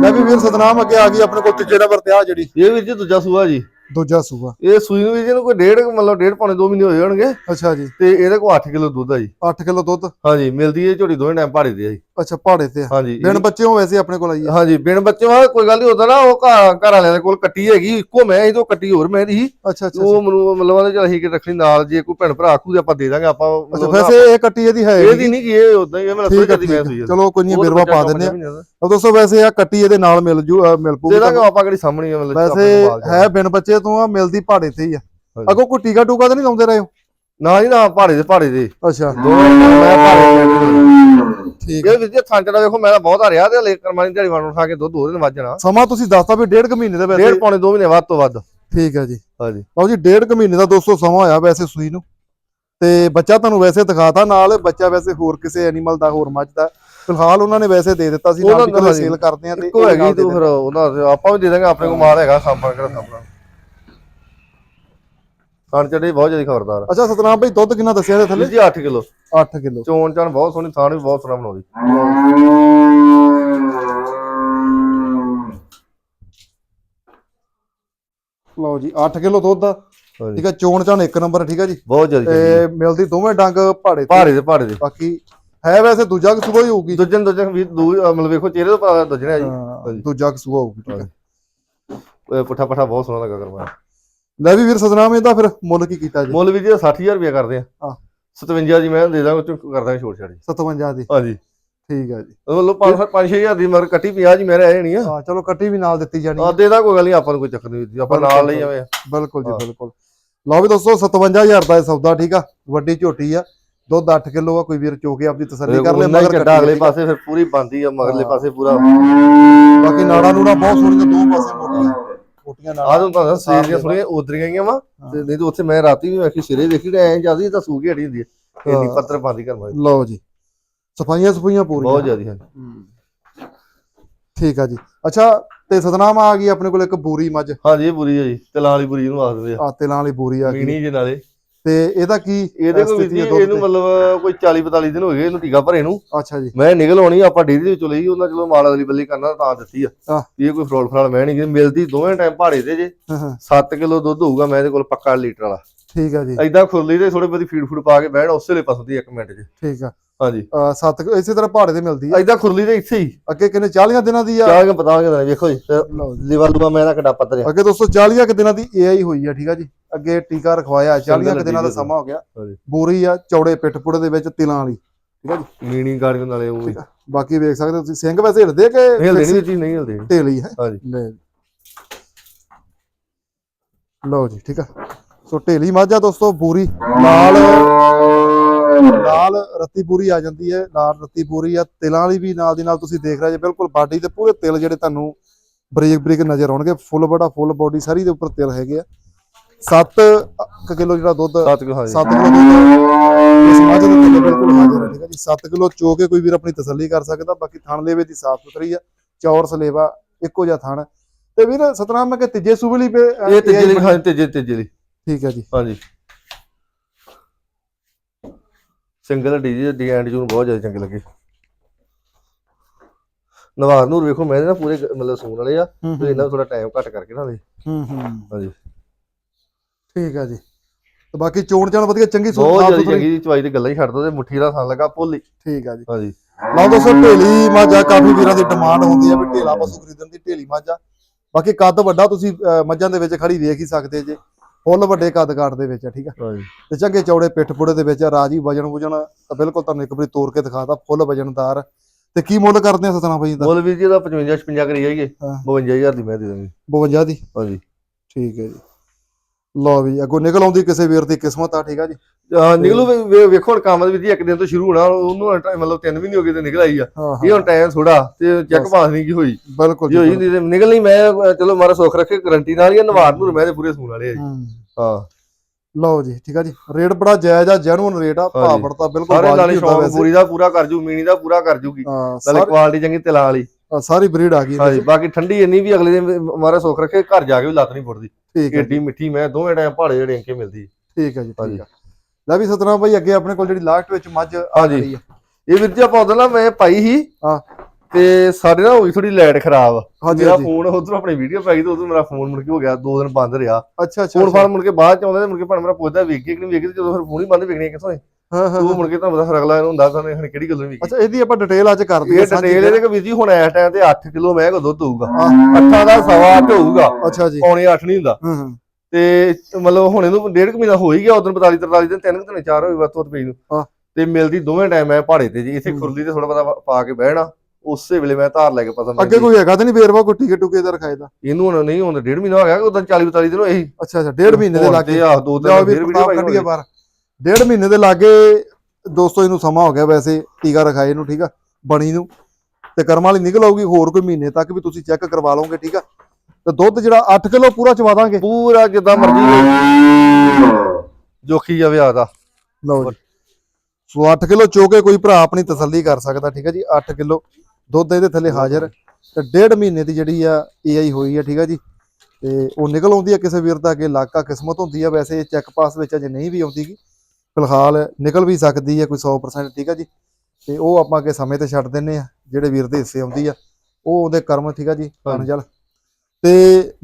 ਮੈਂ ਵੀ ਵੀਰ ਸਤਨਾਮ ਅੱਗੇ ਆ ਗਈ ਆਪਣੇ ਕੋਲ ਤੀਜੇ ਨੰਬਰ ਤੇ ਆ ਜਿਹੜੀ। ਇਹ ਵੀਰ ਜੀ ਦੂਜਾ ਸੂਆ ਜੀ। ਦੂਜਾ ਸੂਆ। ਇਹ ਸੂਈ ਨੂੰ ਵੀ ਜੀ ਨੂੰ ਕੋਈ ਡੇਢ ਮਤਲਬ ਡੇਢ ਪੌਣੇ 2 ਮਹੀਨੇ ਹੋਏ ਹੋਣਗੇ ਅੱਛਾ ਜੀ। ਤੇ ਇਹਦੇ ਕੋਲ 8 ਕਿਲੋ ਦੁੱਧ ਆ ਜੀ। 8 ਕਿਲੋ ਦੁੱਧ? ਹਾਂਜੀ ਮਿਲਦੀ ਹੈ ਝੋਟੀ ਦੋਵੇਂ ਟਾਈਮ ਭਾੜੇ ਦੀ ਆ ਜੀ। ਅੱਛਾ ਪਹਾੜੇ ਤੇ ਆ। ਹਾਂਜੀ ਬਿਨ ਬੱਚਿਓ ਵੈਸੇ ਆਪਣੇ ਕੋਲ ਆਈ ਆ। ਹਾਂਜੀ ਬਿਨ ਬੱਚੇ ਕੋਈ ਗੱਲ ਨਹੀਂ ਹੁੰਦਾ ਨਾ ਉਹ ਘਰ ਘਰ ਵਾਲਿਆਂ ਦੇ ਕੋਲ ਕੱਟੀ ਹੈਗੀ ਇੱਕੋ ਮੈਂ ਸੀ ਤੇ ਉਹ ਕੱਟੀ ਹੋਰ ਮੈਂ ਦੀ ਸੀ। ਅੱਛਾ ਅੱਛਾ ਉਹ ਮੈਨੂੰ ਮਤਲਬ ਆਂਦੇ ਚਲ ਅਸੀਂ ਕਿ ਰੱਖਣੀ ਨਾਲ ਜੇ ਕੋਈ ਭੈਣ ਭਰਾ ਆਖੂ ਤੇ ਆਪਾਂ ਦੇ ਦਾਂਗੇ ਆਪਾਂ ਅੱਛਾ ਵੈਸੇ ਇਹ ਕੱਟੀ ਇਹਦੀ ਹੈ ਇਹਦੀ ਨਹੀਂ ਕਿ ਇਹ ਉਦਾਂ ਹੀ ਹੈ ਠੀਕ ਹੈ ਦੀ ਠੀਕ ਮੈਂ ਹੈ ਸੂਈ। ਚਲੋ ਕੋਈ ਨਹੀਂ ਉਹ ਤਾਂ ਬਿਰਵਾ ਬੱਚਾ ਪਾ ਦਿੰਦੇ ਆ। ਦਾ। ਤਾਂ ਦੋਸਤੋ ਵੈਸੇ ਆ ਕੱਟੀ ਇਹਦੇ ਨਾਲ ਮਿਲ ਜੂ ਅ, ਮਿਲ ਪੂਗੀ ਦੇ ਦਾਂਗੇ ਆਪਾਂ ਕਿਹੜੀ ਸਾਹਮਣੀ ਆ ਮਤਲਬ ਵੈਸੇ ਹੈ ਬਿਨ ਬੱਚੇ ਤੋਂ ਆ ਮਿਲਦੀ ਪਹਾੜੇ ਤੇ ਹੀ ਆ। ਹਾਂਜੀ। ਅਗੋ ਕੋਈ ਟੀਕਾ ਟੂਕਾ ਤਾਂ ਨਹੀਂ ਲਾਉਂਦੇ ਰਹੇ ਹੋ ਨਾ ਜੀ ਨਾ ਭਾੜੇ ਦੇ ਭਾੜੇ ਦੇ। ਅੱਛਾ। ਦੋਵੇਂ ਮੈਂ ਭਾੜੇ ਠੀਕ ਇਹ ਵਿੱਚ ਥਾਂ ਚੜਾ ਵੇਖੋ ਮੈਂ ਬਹੁਤ ਆ ਰਿਹਾ ਤੇ ਲੈ ਕਰਮਾਨੀ ਦਿਹਾੜੀ ਵਾਣ ਉਠਾ ਕੇ ਦੁੱਧ ਦੋ ਦਿਨ ਵੱਜਣਾ ਸਮਾਂ ਤੁਸੀਂ ਦੱਸਤਾ ਵੀ ਡੇਢ ਕੁ ਮਹੀਨੇ ਦਾ ਵੈਸੇ। ਡੇਢ ਪੌਣੇ 2 ਮਹੀਨੇ ਵੱਧ ਤੋਂ ਵੱਧ। ਠੀਕ ਹੈ ਜੀ। ਹਾਂਜੀ। ਲਓ ਜੀ ਡੇਢ ਕੁ ਮਹੀਨੇ ਦਾ ਦੋਸਤੋ ਸਮਾਂ ਹੋਇਆ ਵੈਸੇ ਸੂਈ ਨੂੰ। ਤੇ ਬੱਚਾ ਤੁਹਾਨੂੰ ਵੈਸੇ ਦਿਖਾਤਾ ਨਾਲ ਬੱਚਾ ਵੈਸੇ ਹੋਰ ਕਿਸੇ ਐਨੀਮਲ ਦਾ ਹੋਰ ਮੱਝ ਦਾ। ਫਿਲਹਾਲ ਉਹਨਾਂ ਨੇ ਵੈਸੇ ਦੇ ਦਿੱਤਾ ਸੀ ਨਾਲ। ਸੇਲ ਕਰਦੇ ਆ ਤੇ ਇੱਕੋ ਹੈਗੀ ਤੂੰ ਫਿਰ ਉਹਨਾਂ ਆਪਾਂ ਵੀ ਦੇ ਦਾਂਗੇ ਆਪਣੇ ਕੋਲ ਮਾਲ ਹੈਗਾ ਸਾਂਭਣ ਕਿਹੜਾ ਸਾਂਭਣਾ ਖਾਣ ਚੜੇ ਬਹੁਤ ਜ਼ਿਆਦਾ ਖਬਰਦਾਰ ਅੱਛਾ ਸਤਨਾਮ ਭਾਈ ਦੁੱਧ ਕਿੰਨਾ ਦੱਸਿਆ ਇਹਦੇ ਥੱਲੇ? ਜੀ 8 ਕਿਲੋ। 8 ਕਿਲੋ। ਚੋਣ ਚਾਣ ਬਹੁਤ ਸੋਹਣੀ ਥਾਣ ਵੀ ਬਹੁਤ ਸੋਹਣਾ ਬਣਾਉਂਦੀ। ਲਓ ਜੀ 8 ਕਿਲੋ ਦੁੱਧ ਹਾਂਜੀ। ਠੀਕ ਹੈ ਚੋਣ ਚਾਣ ਇੱਕ ਨੰਬਰ ਠੀਕ ਹੈ ਜੀ? ਬਹੁਤ ਜ਼ਿਆਦਾ ਤੇ ਮਿਲਦੀ ਦੋਵੇਂ ਡੰਗ ਪਹਾੜੇ ਤੇ। ਭਾਰੇ ਦੇ ਭਾਰੇ ਦੇ ਬਾਕੀ ਹੈ ਵੈਸੇ ਦੂਜਾ ਕਸੂਆ ਹੀ ਹੋਊਗੀ। ਦੂਜੇ ਦੂਜੇ ਵੀ ਦੂ ਮਤਲਬ ਵੇਖੋ ਚਿਹਰੇ ਤੋਂ ਦਜਣਾ ਜੀ। ਦੂਜਾ ਕਸੂਆ ਹੋਊਗੀ ਠੀਕ ਹੈ ਪੁੱਠਾ ਪੱਠਾ ਬਹੁਤ ਸੋਹਣਾ ਲੱਗਾ ਕਰਵਾ ਲੈ ਵੀ ਵੀਰ ਸਤਨਾਮ ਇਹਦਾ ਫਿਰ ਮੁੱਲ ਕੀ ਕੀਤਾ ਜੀ? ਮੁੱਲ ਵੀ ਜੀ 60000 ਰੁਪਏ ਕਰਦੇ ਆ। ਹਾਂ। 57 ਜੀ ਮੈਂ ਦੇ ਦਾਂਗਾ ਉਹ ਚੋਂ ਕਰਦਾ ਛੋਟ ਛਾੜੀ 57 ਦੀ। ਹਾਂਜੀ। ਠੀਕ ਹੈ ਜੀ। ਮਤਲਬ 5 5000 ਦੀ ਮਰ ਕੱਟੀ 50 ਜੀ ਮੇਰੇ ਆਏ ਨਹੀਂ ਆ। ਹਾਂ ਚਲੋ ਕੱਟੀ ਵੀ ਨਾਲ ਦਿੱਤੀ ਜਾਣੀ ਆ। ਦੇ ਦਾ ਕੋਈ ਗੱਲ ਨਹੀਂ ਆਪਾਂ ਨੂੰ ਕੋਈ ਚੱਕਰ ਨਹੀਂ ਆਪਾਂ ਨਾਲ ਲਈ ਜਾਵੇਂ ਬਿਲਕੁਲ ਜੀ। ਬਿਲਕੁਲ। ਲਓ ਵੀ ਦੋਸਤੋ 57000 ਦਾ ਇਹ ਸੌਦਾ ਠੀਕ ਆ? ਵੱਡੀ ਝੋਟੀ ਆ। ਦੁੱਧ 8 ਕਿਲੋ ਆ ਕੋਈ ਵੀਰ ਚੋ ਕੇ ਆਪਦੀ ਤਸੱਲੀ ਕਰ ਲੈ ਮਗਰ ਕੱਟਾ ਅਗਲੇ ਪਾਸੇ ਫਿਰ ਪੂਰੀ ਬੰਦੀ ਆ ਮਗਰਲੇ। ਪਾਸੇ ਪੂਰਾ। ਬਾਕੀ ਨਾੜਾ ਨੂੜਾ ਬਹੁਤ ਸੋਹਣੀਆਂ ਦੋ ਪਾਸੇ ਮੋਟੀਆਂ। ਆਹ ਨਾਲ ਤਾਂ ਤਾਂ ਸਰੀਰ ਦੀਆਂ ਸਾਫ਼ ਥੋੜੀਆਂ ਉਦਰੀਆਂ ਗਈਆਂ ਵਾ। ਤੇ ਨਹੀਂ ਤਾਂ ਉੱਥੇ ਮੈਂ ਰਾਤੀ ਵੀ ਵੇਖੀ ਸਿਰੇ ਵੇਖੀ ਤੇ ਐਂ ਜਾਂਦੀ ਤਾਂ ਸੂਗੀ ਹੜੀ ਹੁੰਦੀ ਹੈ। ਇੰਨੀ। ਪੱਤਰ ਘਰ ਮਾਈ ਲਓ ਜੀ। ਸਫਾਈਆਂ ਸਫਾਈਆਂ ਪੂਰੀਆਂ। ਬਹੁਤ ਜ਼ਿਆਦੀ ਹੈ। ਠੀਕ ਆ ਜੀ। ਅੱਛਾ ਤੇ ਸਤਨਾਮ ਆ ਗਈ ਆਪਣੇ ਕੋਲ ਇੱਕ ਬੂਰੀ ਮੱਝ। ਹਾਂਜੀ ਇਹ ਬੁਰੀ ਹੈ ਜੀ। ਤਲਾਂ ਵਾਲੀ ਬੁਰੀ ਨੂੰ ਆਖਦੇ ਆ। ਆ ਤਿਲਾਂ ਵਾਲੀ ਬੂਰੀ ਆ ਗਈ। ਮੀਣੀ ਜੇ ਨਾਲੇ। ਤੇ ਇਹਦਾ ਕੀ ਇਹਦੇ ਕੋਲ ਵੀ ਇਹਨੂੰ ਮਤਲਬ ਕੋਈ 40 45 ਦਿਨ ਹੋ ਗਏ ਇਹਨੂੰ ਟੀਕਾ ਭਰੇ ਨੂੰ? ਅੱਛਾ ਜੀ। ਮੈਂ ਨਿਕਲ ਆਉਣੀ ਆਪਾਂ ਡੇਰੀ ਦੇ ਵਿੱਚੋਂ ਲਈ ਉਹਨਾਂ ਚਲੋ ਮਾਲ ਅਗਲੀ ਬੱਲੀ ਕਰਨਾ ਤਾਂ ਦਿੱਤੀ ਆ। ਇਹ ਕੋਈ ਫਰੋਲ ਫਰਾਲ ਮੈਂ ਨਹੀਂ ਮਿਲਦੀ ਦੋਵੇਂ ਟਾਈਮ ਭਾੜੇ ਤੇ ਜੇ। ਹਾਂ, ਹਾਂ। 7 ਕਿਲੋ ਦੁੱਧ ਹੋਊਗਾ ਮੈਂ ਇਹਦੇ ਕੋਲ ਪੱਕਾ ਲੀਟਰ ਵਾਲਾ। ਠੀਕ ਆ ਜੀ। ਐਦਾਂ ਖੁਰਲੀ ਤੇ ਥੋੜੇ ਬਹੁਤੀ ਫੀਡ ਫੂਡ ਪਾ ਕੇ ਬਹਿਣ ਉਸੇ ਵੇਲੇ ਪਸਦੀ 1 ਮਿੰਟ 'ਚ। ਠੀਕ ਆ। ਹਾਂਜੀ। ਸੱਤ ਇਸੇ ਤਰ੍ਹਾਂ ਪਹਾੜੇ ਤੇ ਮਿਲਦੀ ਆ। ਐਦਾਂ ਖੁਰਲੀ ਤੇ ਇੱਥੇ ਹੀ। ਅੱਗੇ ਕਿੰਨੇ 40 ਦਿਨਾਂ ਦੀ ਆ? ਚਾਹ ਕੇ ਪਤਾ ਹੋਗਾ ਵੇਖੋ ਜੀ ਲਓ ਜੀ। ਲਿਵਾ ਲੂਆ ਮੈਂ ਇਹਦਾ ਕਿੱਡਾ ਪੱਤਰ ਅੱਗੇ ਦੋਸਤੋ 40 ਕੁ ਦਿਨਾਂ ਦੀ ਏਆਈ ਹੋਈ ਆ ਠੀਕ ਆ ਜੀ। ਅੱਗੇ ਟੀਕਾ ਰਖਵਾਇਆ 40 ਕੁ ਦਿਨਾਂ ਦਾ ਸਮਾਂ ਹੋ ਗਿਆ। ਬੂਰੀ ਆ ਚੌੜੇ ਪਿੱਠ ਪੁੜੇ ਦੇ ਵਿੱਚ ਤਿਲਾਂ ਵਾਲੀ। ਠੀਕ ਆ ਜੀ? ਮੀਣੀ ਗਾੜੀ ਨਾਲੇ ਉਹ ਬਾਕੀ ਵੇਖ ਸਕਦੇ ਤੁਸੀਂ ਸਿੰਘ ਵੈਸੇ ਹਿਲਦੇ ਕਿ ਹਿਲਦੇ ਨਹੀਂ ਚੀਜ਼ ਨਹੀਂ ਹਿਲਦੇ। ਢੇਲੀ ਹੈ। ਹਾਂਜੀ। ਲਓ ਜੀ ਠੀਕ ਆ। ਸੋ ਢੇਲੀ ਮਾਝਾ ਦੋਸਤੋ ਪੂਰੀ ਲਾਲ ਲਾਲ ਰੱਤੀ ਪੂਰੀ ਆ ਜਾਂਦੀ ਹੈ ਲਾਲ ਰੱਤੀ ਪੂਰੀ ਆ। ਤਿਲਾਂ ਵਾਲੀ ਵੀ ਨਾਲ ਦੀ ਨਾਲ ਤੁਸੀਂ ਦੇਖ ਰਹੇ ਜੇ ਬਿਲਕੁਲ ਬਾਡੀ ਤੇ ਪੂਰੇ ਤਿਲ ਜਿਹੜੇ ਤੁਹਾਨੂੰ ਬਰੀਕ ਬਰੀਕ ਨਜ਼ਰ ਆਉਣਗੇ। ਫੁੱਲ ਬੜਾ ਫੁੱਲ ਬੋਡੀ ਸਾਰੀ ਦੇ ਉੱਪਰ ਤਿਲ ਹੈਗੇ ਆ। 7 ਕਿਲੋ ਜਿਹੜਾ ਦੁੱਧ ਸੱਤ ਕਿਲੋ ਹਾਂਜੀ। 7 ਕਿਲੋ ਦੁੱਧ ਇਸ ਮੱਝ ਦੇ ਥੱਲੇ ਬਿਲਕੁਲ ਹਾਜ਼ਰ ਹੈ ਠੀਕ ਹੈ ਜੀ। 7 ਕਿਲੋ ਚੋ ਕੇ ਕੋਈ ਵੀਰ ਆਪਣੀ ਤਸੱਲੀ ਕਰ ਸਕਦਾ ਬਾਕੀ ਥਣ ਲੇਵੇ ਦੀ ਸਾਫ਼ ਸੁਥਰੀ ਆ ਚੌਰ ਸਲੇਵਾ ਇੱਕੋ ਜਿਹਾ ਥਣ। ਤੇ ਵੀਰ ਸਤਨਾਮ ਮੈਂ ਕਿ ਤੀਜੇ ਸੂਬੇ ਲਈ ਇਹ ਤੀਜੇ ਲਈ ਹਾਂਜੀ ਤੀਜੇ ਤੀਜੇ ਲਈ। ਠੀਕ ਹੈ ਜੀ। ਹਾਂਜੀ। Single D D and June ਬਹੁਤ ਜ਼ਿਆਦਾ ਚੰਗੇ ਲੱਗੇ। ਨਵਾਰ ਨੂੰ ਵੇਖੋ ਮੈਂ ਇਹਦੇ ਨਾਲ ਪੂਰੇ ਮਤਲਬ ਸੂਣ ਵਾਲੇ ਆ ਹੂੰ ਤੇ ਇਹਨਾਂ ਥੋੜਾ ਟਾਈਮ ਘੱਟ ਕਰਕੇ ਨਾ ਦੇ। ਹੂੰ ਹੂੰ। ਹਾਂਜੀ। ਠੀਕ ਹੈ ਜੀ। ਤੇ ਬਾਕੀ ਚੋਣ ਚਾਣ ਵਧੀਆ ਚੰਗੀ ਬਹੁਤ ਸਾਫ਼ ਜ਼ਿਆਦਾ ਸੁਥਰੀ ਚੰਗੀ ਚਵਾਈ ਤੇ ਗੱਲਾਂ ਹੀ ਛੱਡ ਦੋ ਤੇ ਮੁੱਠੀ ਦਾ ਥਣ ਲੱਗਾ ਭੁੱਲੀ। ਠੀਕ ਹੈ ਜੀ। ਹਾਂਜੀ। ਲਓ ਦੋਸਤੋ ਢੇਲੀ ਮਾਝਾ ਕਾਫੀ ਵੀਰਾਂ ਦੀ ਡਿਮਾਂਡ ਹੁੰਦੀ ਹੈ ਵੀ ਢੇਲਾ ਪਸ਼ੂ ਖਰੀਦਣ ਦੀ ਢੇਲੀ ਮਾਝਾ। ਬਾਕੀ ਕੱਦ ਵੱਡਾ ਤੁਸੀਂ ਅਹ, ਮੱਝਾਂ ਦੇ ਵਿੱਚ ਖੜੀ ਵੇਖ ਹੀ ਸਕਦੇ ਜੇ। ਫੁੱਲ ਵੱਡੇ ਕੱਦ ਕਾਟ ਦੇ ਵਿੱਚ ਆ ਠੀਕ ਆ। ਹਾਂਜੀ। ਤੇ ਚੰਗੇ ਚੌੜੇ ਪਿੱਠ ਪੁੜੇ ਦੇ ਵਿੱਚ ਆ, ਰਾਜੀ ਵਜਨ ਵਜਨ ਤਾਂ ਬਿਲਕੁਲ ਤੁਹਾਨੂੰ ਇੱਕ ਵਾਰੀ ਤੋੜ ਕੇ ਦਿਖਾਤਾ ਫੁੱਲ ਵਜਨਦਾਰ ਤੇ ਕੀ ਮੁੱਲ ਕਰਦੇ ਆ ਸਤਨਾ ਭਾਈ ਦਾ? ਮੁੱਲ ਵੀਰ ਜੀ ਦਾ 55 56 ਕਰੀ ਜਾਈਏ ਹਾਂ। 52000 ਦੀ ਮੈਂ ਦੇ ਦਾਂਗੀ। 52 ਦੀ? ਹਾਂਜੀ। ਠੀਕ ਹੈ ਜੀ। ਲਓ ਵੀ ਅੱਗੋਂ ਨਿਕਲ ਆਉਂਦੀ ਕਿਸੇ ਵੀਰ ਦੀ ਕਿਸਮਤ ਆ ਠੀਕ ਆ ਜੀ? ਨਿਕਲੂ ਵੇ- ਵੇ- ਵੇਖੋ ਹੁਣ ਕੰਮ ਵੀਰ ਜੀ ਇੱਕ ਦਿਨ ਤੋਂ ਸ਼ੁਰੂ ਹੋਣਾ ਉਹਨੂੰ ਮਤਲਬ 3 ਮਹੀਨੇ ਹੋ ਗਏ ਤੇ ਨਿਕਲ ਆਈ ਆ। ਇਹ ਹੁਣ ਟਾਈਮ ਥੋੜਾ ਤੇ ਚੈੱਕ। ਪਾਸ ਨਹੀਂ ਕੀ ਹੋਈ। ਬਿਲਕੁਲ ਜੇ ਹੋਈ ਨਿਕਲ ਨਹੀਂ ਮੈਂ ਚਲੋ ਮਾਰਾ ਸੁੱਖ ਰੱਖੇ ਗਰੰਟੀ ਨਾਲ ਹੀ ਨਵਾਰ ਨੂੰ ਮੈਂ ਤੇ ਪੂਰੇ ਸੂਣ ਵਾਲੇ ਆ ਜੀ। ਹੂੰ। ਲਓ ਜੀ ਠੀਕ ਆ ਜੀ ਰੇਟ ਬੜਾ ਜਾਇਜ਼ ਆ ਜੈਨੂਨ ਰੇਟ ਆ ਭਾਅ। ਫੜਤਾ ਬਿਲਕੁਲ ਸਾਰੇ ਨਾਲੇ ਸ਼ੌਂਕ ਪੂਰੀ ਦਾ ਪੂਰਾ ਕਰ ਜੂ ਮੀਣੀ ਦਾ ਪੂਰਾ ਕਰ ਜੂਗੀ। ਨਾਲੇ ਕੁਆਲਿਟੀ ਚੰਗੀ ਤਿਲਾਂ ਵਾਲੀ। ਸਾਰੀ ਬਰੀਡ ਆ ਗਈ ਹਾਂਜੀ। ਬਾਕੀ ਠੰਡੀ ਇੰਨੀ ਵੀ ਅਗਲੇ ਦਿਨ ਮਾਰਾ ਸੁੱਖ ਰੱਖੇ ਘਰ ਜਾ ਕੇ ਵੀ ਲੱਤ ਨਹੀਂ ਫੁੱਟਦੀ ਠੀਕ ਹੈ ਏਡੀ ਮਿੱਠੀ ਮੈਂ ਦੋਵੇਂ ਟਾਈਮ ਪਹਾੜੇ ਜਿਹੜੇ ਅੰਕੇ ਮਿਲਦੀ ਠੀਕ ਹੈ ਜੀ। ਠੀਕ ਆ ਲੈ ਵੀ ਸਤਨਾਮ ਭਾਈ ਅੱਗੇ ਆਪਣੇ ਕੋਲ ਜਿਹੜੀ ਲਾਸਟ ਵਿੱਚ ਮੱਝ ਆ। ਰਹੀ ਆ ਇਹ ਵੀਰ ਜੀ ਆਪਾਂ ਨਾ ਮੈਂ ਪਾਈ ਸੀ ਹਾਂ। ਤੇ ਸਾਡੇ ਨਾਲ ਹੋਈ ਥੋੜੀ ਲਾਈਟ ਖਰਾਬ ਮੇਰਾ ਫੋਨ ਉਧਰੋਂ ਆਪਣੀ ਵੀਡੀਓ ਪੈ ਗਈ ਤੇ ਉਧਰੋਂ ਮੇਰਾ ਫੋਨ ਮੁੜ ਕੇ ਹੋ ਗਿਆ ਦੋ ਦਿਨ ਬੰਦ ਰਿਹਾ ਅੱਛਾ ਅੱਛਾ ਫੋਨ। ਫਾਨ ਮੁੜ ਕੇ ਬਾਅਦ ਚ ਆਉਂਦਾ ਤੇ ਮੁੜ ਕੇ ਭਣ ਮੇਰਾ ਪੁੱਛਦਾ ਵੇਖੀ ਕਿ ਨਹੀਂ ਵੇਖੀ ਜਦੋਂ ਫਿਰ ਫੋਨ ਹੀ ਬੰਦ ਵੇਖਣੀ ਕਿੱਥੋਂ ਹੈ ਹਾਂ ਹਾਂ ਉਹ ਮੁੜ ਕੇ ਤੁਹਾਨੂੰ ਫਿਰ ਅਗਲਾ ਇਹਨੂੰ ਹੁੰਦਾ ਤਾਂ ਹੁਣ ਕਿਹੜੀ ਗੱਲ ਨਹੀਂ ਵੇਖੀ ਅੱਛਾ ਇਹਦੀ ਆਪਾਂ ਡਿਟੇਲ ਅੱਜ ਕਰਦੇ ਇਹ ਡਿਟੇਲ ਇਹਦੇ ਕਿ ਵੀਰ ਜੀ ਹੁਣ ਇਸ ਟਾਈਮ ਤੇ 8 ਕਿਲੋ ਮੈਂ ਕੋ ਦੁੱਧ ਹੋਊਗਾ। ਹਾਂ। ਅੱਠਾਂ ਦਾ ਸਵਾ ਅੱਠ ਹੋਊਗਾ। ਅੱਛਾ ਜੀ। ਪੌਣੇ 8 ਨਹੀਂ ਹੁੰਦਾ। ਹਾਂ ਤੇ ਮਤਲਬ ਹੁਣ ਇਹਨੂੰ ਡੇਢ ਕੁ ਮਹੀਨਾ ਹੋ ਹੀ ਗਿਆ ਉਦੋਂ 45 43 ਦਿਨ ਤਿੰਨ ਕੁ ਦਿਨ ਚਾਰ ਹੋਏ ਵੱਧ ਤੋਂ ਵੱਧ ਪਈ ਨੂੰ। ਹਾਂ। ਤੇ ਮਿਲਦੀ ਦੋਵੇਂ ਟਾਈਮ ਮੈਂ ਪਹਾੜੇ ਤੇ ਜੀ ਇੱਥੇ। ਖੁਰਲੀ ਤੇ ਥੋੜਾ ਪਤਾ ਪਾ ਕੇ ਬਹਿਣਾ ਉਸੇ ਵੇਲੇ ਮੈਂ ਧਾਰ ਲੈ ਕੇ ਪਤਾ ਅੱਗੇ ਕੋਈ ਹੈਗਾ ਤਾਂ ਨਹੀਂ ਵੇਰਵਾ ਕੋਈ ਟਿਕਟ ਟੁਕੇ ਦਾ ਰਖਾਏ ਦਾ? ਇਹਨੂੰ ਹੁਣ ਨਹੀਂ ਹੁੰਦਾ ਡੇਢ ਮਹੀਨਾ ਹੋ ਗਿਆ ਉਦੋਂ 40 42 ਦਿਨ ਹੋਏ ਅੱਛਾ ਅੱਛਾ ਡੇਢ ਮਹੀਨੇ ਦੇ ਲਾਗੇ। ਆ ਦੋ ਦਿਨ ਵੀ ਪ੍ਰਤਾਪ ਪਾਈ ਕੱਢੀਏ ਹੋਣੀ। ਬਾਹਰ। ਡੇਢ ਮਹੀਨੇ ਦੇ ਲਾਗੇ ਦੋਸਤੋ ਇਹਨੂੰ ਸਮਾਂ ਹੋ ਗਿਆ ਵੈਸੇ ਟੀਕਾ ਰਖਾਏ ਨੂੰ ਠੀਕ ਆ? ਬਣੀ ਨੂੰ। ਤੇ ਕਰਮ ਵਾਲੀ ਨਿਕਲ ਆਊਗੀ ਹੋਰ ਕੋਈ ਮਹੀਨੇ ਤੱਕ ਵੀ ਤੁਸੀਂ ਚੈੱਕ ਕਰਵਾ ਲਓਗੇ ਠੀਕ ਆ? ਤੇ ਦੁੱਧ ਜਿਹੜਾ 8 ਕਿਲੋ ਪੂਰਾ ਚਵਾ ਦਾਂਗੇ। ਪੂਰਾ ਜਿੱਦਾਂ ਮਰਜ਼ੀ ਜੋਖੀ ਜਾਵੇ ਆਦਾ। ਲਓ ਜੀ। ਸੋ 8 ਕਿਲੋ ਚੋ ਕੇ ਕੋਈ ਭਰਾ ਆਪਣੀ ਤਸੱਲੀ ਕਰ ਸਕਦਾ ਠੀਕ ਹੈ ਜੀ? 8 ਕਿਲੋ ਦੁੱਧ ਇਹਦੇ ਥੱਲੇ ਹਾਜ਼ਰ। ਤੇ ਡੇਢ ਮਹੀਨੇ ਦੀ ਜਿਹੜੀ ਆ ਏਆਈ ਹੋਈ ਆ ਠੀਕ ਹੈ ਜੀ? ਤੇ ਉਹ ਨਿਕਲ ਆਉਂਦੀ ਆ ਕਿਸੇ ਵੀਰ ਦਾ ਅੱਗੇ ਇਲਾਕਾ ਕਿਸਮਤ ਹੁੰਦੀ ਆ ਵੈਸੇ ਚੈੱਕ ਪਾਸ ਵਿੱਚ ਅਜੇ ਨਹੀਂ ਵੀ ਆਉਂਦੀਗੀ ਫਿਲਹਾਲ ਨਿਕਲ ਵੀ ਸਕਦੀ ਆ ਕੋਈ 100% ਠੀਕ ਹੈ ਜੀ। ਤੇ ਉਹ ਆਪਾਂ ਅੱਗੇ ਸਮੇਂ ਤੇ ਛੱਡ ਦਿੰਨੇ ਆ ਜਿਹੜੇ ਵੀਰ ਦੇ ਹਿੱਸੇ ਆਉਂਦੀ ਆ ਉਹ ਉਹਦੇ ਕਰਮ ਠੀਕ ਆ ਜੀ ਅਣਜਲ ਤੇ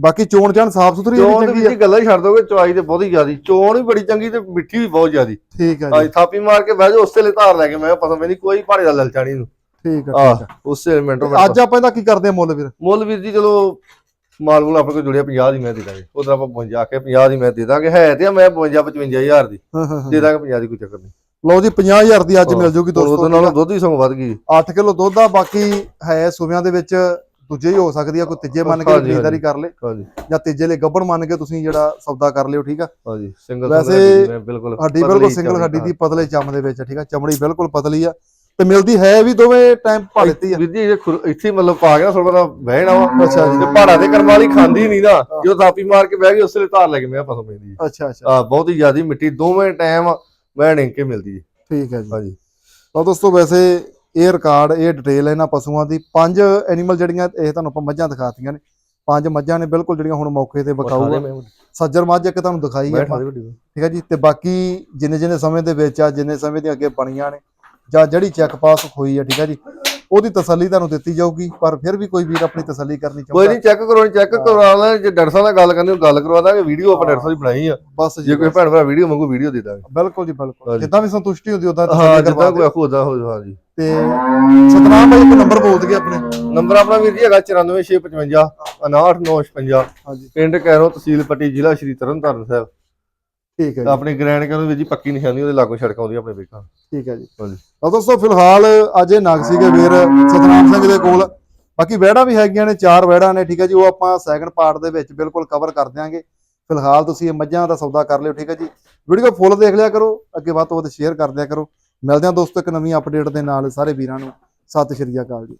ਬਾਕੀ ਚੋਣ ਚਾਣ ਸਾਫ਼ ਸੁਥਰੀ ਚੋਣ ਦੇ ਆ। ਵਿੱਚ ਗੱਲਾਂ ਹੀ ਛੱਡ ਦੋਗੇ ਚਵਾਈ ਤੇ ਬਹੁਤੀ ਜ਼ਿਆਦੀ। ਚੋਣ ਵੀ ਬੜੀ ਚੰਗੀ ਤੇ ਮਿੱਠੀ ਵੀ ਬਹੁਤ ਜ਼ਿਆਦੀ। ਠੀਕ ਆ ਜੀ। ਥਾਪੀ ਮਾਰ ਕੇ ਬਹਿ ਜਾ ਉਸੇ ਲਈ ਧਾਰ ਲੈ ਕੇ ਮੈਂ ਪਤਾ ਮੈਨੂੰ ਕੋਈ ਭਾੜੇ ਦਾ ਲਲਚਾਣੀ ਨੂੰ ਠੀਕ ਆ ਠੀਕ ਆ। ਉਸੇ ਮਿੰਟ। ਅੱਜ ਆਪਾਂ ਇਹਦਾ ਕੀ ਕਰਦੇ ਆ ਮੁੱਲ ਵੀਰ? ਮੁੱਲ ਵੀਰ ਜੀ ਚਲੋ ਮਾਲ ਮੂਲ ਆਪਣੇ ਕੋਲ ਜੁੜਿਆ 50 ਦੀ ਮੈਂ ਦੇ ਦਾਂਗੇ। ਉਧਰ ਆਪਾਂ 52 ਆਖਿਆ 50 ਦੀ ਮੈਂ ਦੇ ਦਾਂਗੇ। ਹੈ ਤੇ ਮੈਂ 52 55000 ਦੀ। ਹਾਂ ਹਾਂ ਹਾਂ। ਦੇ ਦਾਂਗੇ 50 ਦੀ ਕੋਈ ਚੱਕਰ ਨਹੀਂ। ਲਓ ਜੀ 50000 ਦੀ ਅੱਜ ਮਿਲ ਜੂਗੀ ਉਹਦੇ ਦੋਸਤੋ ਨਾਲੋਂ ਦੁੱਧ ਹੀ ਸਗੋਂ ਵੱਧ ਗਈ। 8 ਕਿਲੋ ਦੁੱਧ ਆ ਬਾਕੀ ਹੈ ਸੂਬਿਆਂ ਦੇ ਵਿੱਚ ਦੂਜੇ ਹੀ ਹੋ ਸਕਦੀ ਆ ਕੋਈ ਤੀਜੇ ਮੰਨ ਕੇ ਖਰੀਦਦਾਰੀ ਕਰ ਲੇ ਜਾਂ ਤੀਜੇ ਲਈ ਗੱਬਣ ਮੰਨ ਕੇ ਤੁਸੀਂ ਜਿਹੜਾ ਸੌਦਾ ਕਰ ਲਿਓ ਠੀਕ ਆ? ਹਾਂਜੀ ਸਿੰਗਲ ਵੈਸੇ ਬਿਲਕੁਲ ਹੱਡੀ ਪਤਲੀ ਬਿਲਕੁਲ ਸਿੰਗਲ ਹੱਡੀ ਦੀ ਪਤਲੇ ਚਮ ਦੇ ਵਿੱਚ ਠੀਕ ਆ? ਚਮੜੀ ਬਿਲਕੁਲ ਪਤਲੀ ਆ। ਤੇ ਮਿਲਦੀ ਹੈ ਵੀ ਦੋਵੇਂ ਟਾਈਮ ਪਾ ਦਿੱਤੀ ਆ। ਵੀਰ ਜੀ ਇਹ ਖੁਰ- ਇੱਥੇ ਹੀ ਮਤਲਬ ਪਾ ਨਾ ਥੋੜਾ ਬਹੁਤਾ ਬਹਿਣਾ ਵਾ ਅੱਛਾ ਜੀ। ਤੇ ਪਹਾੜਾਂ ਦੇ ਕਰਮ ਵਾਲੀ ਖਾਂਦੀ ਨਹੀਂ ਨਾ। ਜਦੋਂ ਥਾਪੀ ਮਾਰ ਕੇ ਬਹਿ ਗਈ ਉਸੇ ਵੇਲੇ ਧਾਰ ਲੈ ਕੇ ਮੈਂ ਫਸਲ ਪੈਂਦੀ ਜੀ ਅੱਛਾ ਅੱਛਾ। ਆ ਬਹੁਤ ਹੀ ਜ਼ਿਆਦੀ ਮਿੱਟੀ ਦੋਵੇਂ ਟਾਈਮ ਮੈਂ ਡਿੰਗ ਕੇ ਮਿਲਦੀ ਜੀ ਠੀਕ ਹੈ ਜੀ। ਹਾਂਜੀ। ਤਾਂ ਦੋਸਤੋ ਵੈਸੇ ਇਹ ਰਿਕਾਰਡ ਇਹ ਡਿਟੇਲ ਇਹਨਾਂ ਪਸ਼ੂਆਂ ਦੀ ਪੰਜ ਐਨੀਮਲ ਜਿਹੜੀਆਂ ਇਹ ਤੁਹਾਨੂੰ ਆਪਾਂ ਮੱਝਾਂ ਦਿਖਾਤੀਆਂ ਨੇ। ਪੰਜ ਮੱਝਾਂ ਨੇ ਬਿਲਕੁਲ ਜਿਹੜੀਆਂ ਹੁਣ ਮੌਕੇ ਤੇ ਮੈਂ। ਸੱਜਰ ਮੱਝ ਇੱਕ ਤੁਹਾਨੂੰ ਦਿਖਾਈ ਹੈ। ਦੇ ਠੀਕ ਹੈ ਜੀ ਤੇ ਬਾਕੀ ਜਿੰਨੇ ਜਿੰਨੇ ਸਮੇਂ ਦੇ ਵਿੱਚ ਆ ਜਿੰਨੇ ਸਮੇਂ ਦੀਆਂ ਅੱਗੇ ਬਣੀਆਂ ਨੇ ਜਾਂ ਜਿਹੜੀ ਚੈੱਕ ਪਾਸ ਹੋਈ ਹੈ ਠੀਕ ਹੈ ਜੀ ਉਹਦੀ ਤਸੱਲੀ ਤੁਹਾਨੂੰ ਦਿੱਤੀ ਜਾਊਗੀ ਪਰ ਫਿਰ ਵੀ ਕੋਈ ਵੀਰ ਆਪਣੀ ਤਸੱਲੀ ਕਰਨੀ ਕੋਈ ਚਾਹੁੰਦਾ ਨਹੀਂ ਚੈੱਕ ਕਰਵਾਉਣੀ ਚੈੱਕ ਕਰਵਾ ਲੈ ਜੇ ਡਾਕਟਰ ਸਾਹਿਬ ਨਾਲ ਗੱਲ ਕਰਨੀ ਉਹ ਗੱਲ ਕਰਵਾ ਦਾਂਗੇ ਵੀਡੀਓ ਆਪਾਂ ਡਾਕਟਰ ਸਾਹਿਬ ਦੀ ਬਣਾਈ ਆ। ਬਸ ਜੇ ਜੀ ਕੋਈ ਭੈਣ ਭਰਾ ਵੀਡੀਓ ਮੰਗੂ ਵੀਡੀਓ ਦੇ ਦਾਂਗੇ। ਬਿਲਕੁਲ ਜੀ ਬਿਲਕੁਲ। ਜਿੱਦਾਂ ਵੀ ਸੰਤੁਸ਼ਟੀ ਹੁੰਦੀ ਉਦਾਂ ਹਾਂ ਜਿੱਦਾਂ ਕੋਈ ਆਖੂ ਉਦਾਂ ਹੋ ਜਾਊ, ਹਾਂਜੀ ਤੇ ਸਤਨਾਮ ਭਾਈ ਇੱਕ ਨੰਬਰ ਬੋਲ ਦਈਏ ਆਪਣੇ। ਨੰਬਰ ਆਪਣਾ ਵੀਰ ਜੀ ਹੈਗਾ 94655 59956 ਹਾਂਜੀ। ਪਿੰਡ ਕੈਰੋ ਤਹਿਸੀਲ ਪੱਟੀ ਜ਼ਿਲ੍ਹਾ ਸ਼੍ਰੀ ਤਰਨਤਾਰਨ ਸਾਹਿਬ। ਠੀਕ ਹੈ ਜੀ। ਆਪਣੀ ਗ੍ਰੈਂਡ ਕੈਰੋ ਵੀਰ ਜੀ ਪੱਕੀ ਨਿਸ਼ਾਨੀ ਉਹਦੇ ਲਾਗੋਂ ਸੜਕ ਆਉਂਦੀ ਆਪਣੇ ਵੇਖਾਂ। ਠੀਕ ਹੈ ਜੀ। ਹਾਂਜੀ। ਤਾਂ ਦੋਸਤੋ ਫਿਲਹਾਲ ਅੱਜ ਇਹ ਨਗ ਸੀਗੇ ਵੀਰ ਸਤਨਾਮ ਸਿੰਘ ਦੇ ਕੋਲ। ਬਾਕੀ ਵਹਿੜਾਂ ਵੀ ਹੈਗੀਆਂ ਨੇ ਚਾਰ ਵਹਿੜਾਂ ਨੇ ਠੀਕ ਹੈ ਜੀ ਉਹ ਆਪਾਂ ਸੈਕੰਡ ਪਾਰਟ ਦੇ ਵਿੱਚ ਬਿਲਕੁਲ ਕਵਰ ਕਰ ਦਿਆਂਗੇ। ਫਿਲਹਾਲ ਤੁਸੀਂ ਇਹ ਮੱਝਾਂ ਦਾ ਸੌਦਾ ਕਰ ਲਿਓ ਠੀਕ ਹੈ ਜੀ। ਵੀਡੀਓ ਫੁੱਲ ਦੇਖ ਲਿਆ ਕਰੋ ਅੱਗੇ ਵੱਧ ਤੋਂ ਵੱਧ ਸ਼ੇਅਰ ਕਰ ਦਿਆ ਕਰੋ। ਮਿਲਦੇ ਹਾਂ ਦੋਸਤੋ ਇੱਕ ਨਵੀਂ ਅਪਡੇਟ ਦੇ ਨਾਲ ਸਾਰੇ ਵੀਰਾਂ ਨੂੰ। ਸਤਿ ਸ਼੍ਰੀ ਅਕਾਲ ਜੀ।